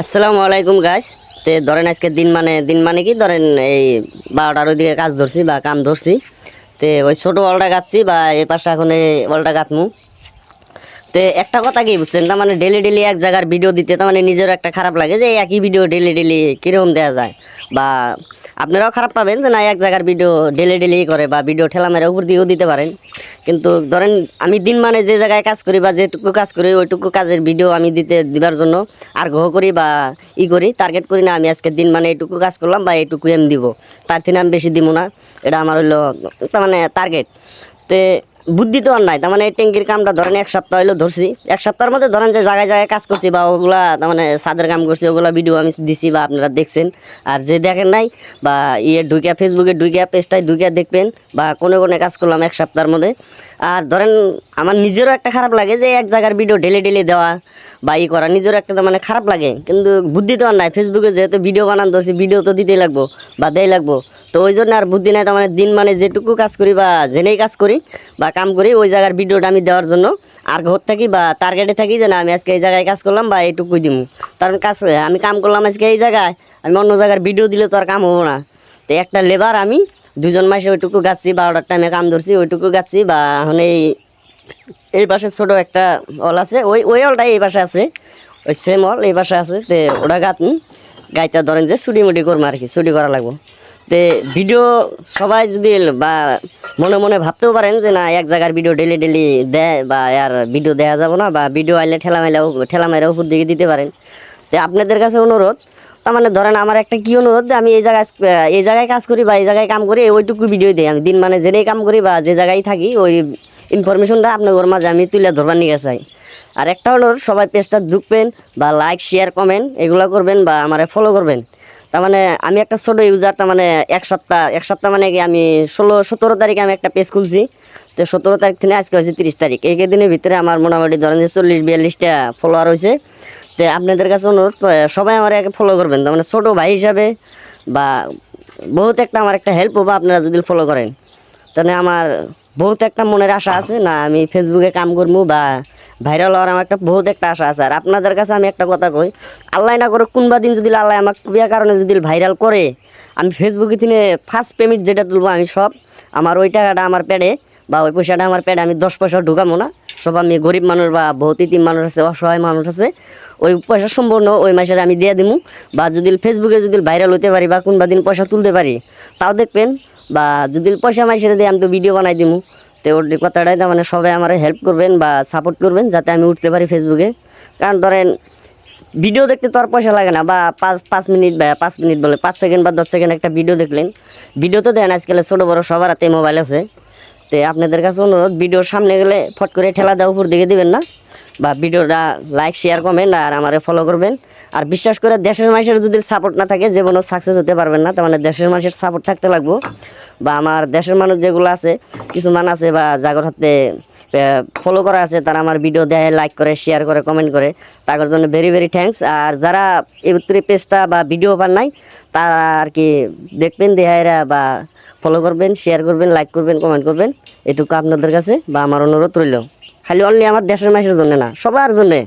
আসসালামু আলাইকুম গাছ তে ধরেন আজকে দিন মানে দিন মানে কি? ধরেন এই বারোটার ওইদিকে কাজ ধরছি বা কাম ধরছি। তে ওই ছোটো অলটা গাচ্ছি বা এই পাশে এখন এই অলটা গাঁথমু। তে একটা কথা কি বুঝছেন? তার মানে ডেলি ডেলি এক জায়গার ভিডিও দিতে তার মানে নিজের একটা খারাপ লাগে যে একই ভিডিও ডেলি ডেলি কীরকম দেওয়া যায়? বা আপনারাও খারাপ পাবেন যে না, এক জায়গার ভিডিও ডেলি ডেলি করে বা ভিডিও ঠেলা মেরে উপর দিয়েও দিতে পারেন। কিন্তু ধরেন আমি দিন মানে যে জায়গায় কাজ করি বা যেটুকু কাজ করি, ওইটুকু কাজের ভিডিও আমি দিতে, দিবার জন্য আগ্রহ করি বা ই করি টার্গেট করি না, আমি আজকে দিন মানে এইটুকু কাজ করলাম বা এইটুকু এম দিব। তার থেকে আমি বেশি দিব না, এটা আমার তার মানে টার্গেট তে বুদ্ধি তো আর নাই। তার মানে এই ট্যাঙ্কির কামটা ধরেন এক সপ্তাহ হইল ধরছি। এক সপ্তাহের মধ্যে ধরেন যে জায়গায় জায়গায় কাজ করছি বা ওগুলা, তার মানে সাদের কাম করছি, ওগুলা ভিডিও আমি দিছি বা আপনারা দেখছেন। আর যে দেখেন নাই বা ইয়ে ঢুকিয়া ফেসবুকে ঢুকিয়া পেজটায় ঢুকিয়া দেখবেন বা কোনো কোনো কাজ করলাম এক সপ্তাহের মধ্যে। আর ধরেন আমার নিজেরও একটা খারাপ লাগে যে এক জায়গার ভিডিও ডেলি ডেলি দেওয়া বা ই করা, নিজেরও একটা তো মানে খারাপ লাগে। কিন্তু বুদ্ধি তো আর নাই। ফেসবুকে যেহেতু ভিডিও বানান ধরছি ভিডিও তো দিতেই লাগবো বা দেই লাগবো। তো ওই জন্য আর বুদ্ধি নাই তার মানে দিন মানে যেটুকু কাজ করি বা জেনেই কাজ করি বা কাম করি, ওই জায়গার ভিডিওটা আমি দেওয়ার জন্য আর ঘর থাকি বা টার্গেটে থাকি যে না, আমি আজকে এই জায়গায় কাজ করলাম বা এইটুকুই দিব কারণ কাজ, আমি কাম করলাম আজকে এই জায়গায়, আমি অন্য জায়গার ভিডিও দিলে তো আর কাম হব না। তো একটা লেবার আমি দুজন মাসে ওইটুকু গাচ্ছি, বারোটার টাইমে কাম ধরছি, ওইটুকু গাচ্ছি বা এখন এই এই পাশে ছোট একটা অল আছে। ওই ওই অলটাই এই পাশে আছে। ওই সেম অল এই পাশে আছে। তে ওটা গাঁথনি। গাইতে ধরেন যে ছুটি মুটি করব আর কি ছুটি করা লাগবো। তে ভিডিও সবাই যদি বা মনে মনে ভাবতেও পারেন যে না, এক জায়গার ভিডিও ডেলি ডেলি দেয় বা আর ভিডিও দেওয়া যাব না বা ভিডিও আইলে ঠেলা মেলাও ঠেলা মেলা উপর দিকে দিতে পারেন। তো আপনাদের কাছে অনুরোধ, তার মানে ধরেন আমার একটা কি অনুরোধ আমি এই জায়গায় এই জায়গায় কাজ করি বা এই জায়গায় কাম করি, ওইটুকু ভিডিও দিই। আমি দিন মানে জেনেই কাম করি বা যে জায়গায় থাকি, ওই ইনফরমেশনটা আপনাদের মাঝে আমি তুলে ধরবার নিয়ে চাই। আর একটা হলো সবাই পেজটা ঢুকবেন বা লাইক শেয়ার কমেন্ট এগুলো করবেন বা আমারে ফলো করবেন। তার মানে আমি একটা ছোটো ইউজার তার মানে এক সপ্তাহ এক সপ্তাহ মানে কি আমি ষোলো, সতেরো তারিখে আমি একটা পেজ খুলছি। তো সতেরো তারিখ থেকে আজকে হয়েছে তিরিশ তারিখ। এই দিনের ভিতরে আমার মোটামুটি ধরেন যে চল্লিশ, বিয়াল্লিশটা ফলোয়ার হয়েছে। তো আপনাদের কাছে অনুরোধ সবাই আমার একে ফলো করবেন। তার মানে ছোটো ভাই হিসাবে বা বহুত একটা আমার একটা হেল্প হবে আপনারা যদি ফলো করেন। তাহলে আমার বহুত একটা মনের আশা আছে না, আমি ফেসবুকে কাম করব বা ভাইরাল হওয়ার আমার একটা বহুত একটা আশা আছে। আর আপনাদের কাছে আমি একটা কথা কই, আল্লাহ না করে কোনবা দিন যদি আল্লাহ আমার বিয়া কারণে যদি ভাইরাল করে, আমি ফেসবুকে তিনি ফার্স্ট পেমেন্ট যেটা তুলবো আমি সব, আমার ওই টাকাটা আমার প্যাডে বা ওই পয়সাটা আমার প্যাডে আমি দশ পয়সা ঢুকাবো না। সব আমি গরিব মানুষ বা বহুত ইতিম মানুষ আছে, অসহায় মানুষ আছে, ওই পয়সা সম্পূর্ণ ওই মাসের আমি দিয়ে দিমু। বা যদি ফেসবুকে যদি ভাইরাল হতে পারি বা কোনবা দিন পয়সা তুলতে পারি, তাও দেখবেন বা যদি পয়সা মাইসের দিয়ে আমি তো ভিডিও বানাই দিমু, তো ওর কথাটাই তার মানে সবাই আমার হেল্প করবেন বা সাপোর্ট করবেন যাতে আমি উঠতে পারি ফেসবুকে কারণ ধরেন ভিডিও দেখতে তো আর পয়সা লাগে না, বা পাঁচ পাঁচ মিনিট বা পাঁচ মিনিট বলে, পাঁচ সেকেন্ড বা দশ সেকেন্ড একটা ভিডিও দেখলেন। ভিডিও তো দেন আজকাল ছোটো বড়ো সবার হাতে মোবাইল আছে। তো আপনাদের কাছে অনুরোধ ভিডিওর সামনে গেলে ফট করে ঠেলা দেওয়া উপর দিকে দিবেন না, বা ভিডিওটা লাইক শেয়ার কমেন্ট আর আমারে ফলো করবেন। আর বিশ্বাস করে দেশের মানুষের যদি সাপোর্ট না থাকে, জীবনও সাকসেস হতে পারবেন না। তার মানে দেশের মানুষের সাপোর্ট থাকতে লাগবো। বা আমার দেশের মানুষ যেগুলো আছে কিছু মান আছে বা জাগর হাতে ফলো করা আছে, তারা আমার ভিডিও দেয় লাইক করে শেয়ার করে কমেন্ট করে। তাদের জন্য ভেরি ভেরি থ্যাঙ্কস আর যারা এই পেজটা বা ভিডিও পান নাই, তারা আর কি দেখবেন দেহাইরা বা ফলো করবেন শেয়ার করবেন লাইক করবেন কমেন্ট করবেন। এটুকু আপনাদের কাছে বা আমার অনুরোধ রইল। খালি অনলি আমার দেশের মানুষের জন্য না, সবার জন্যে।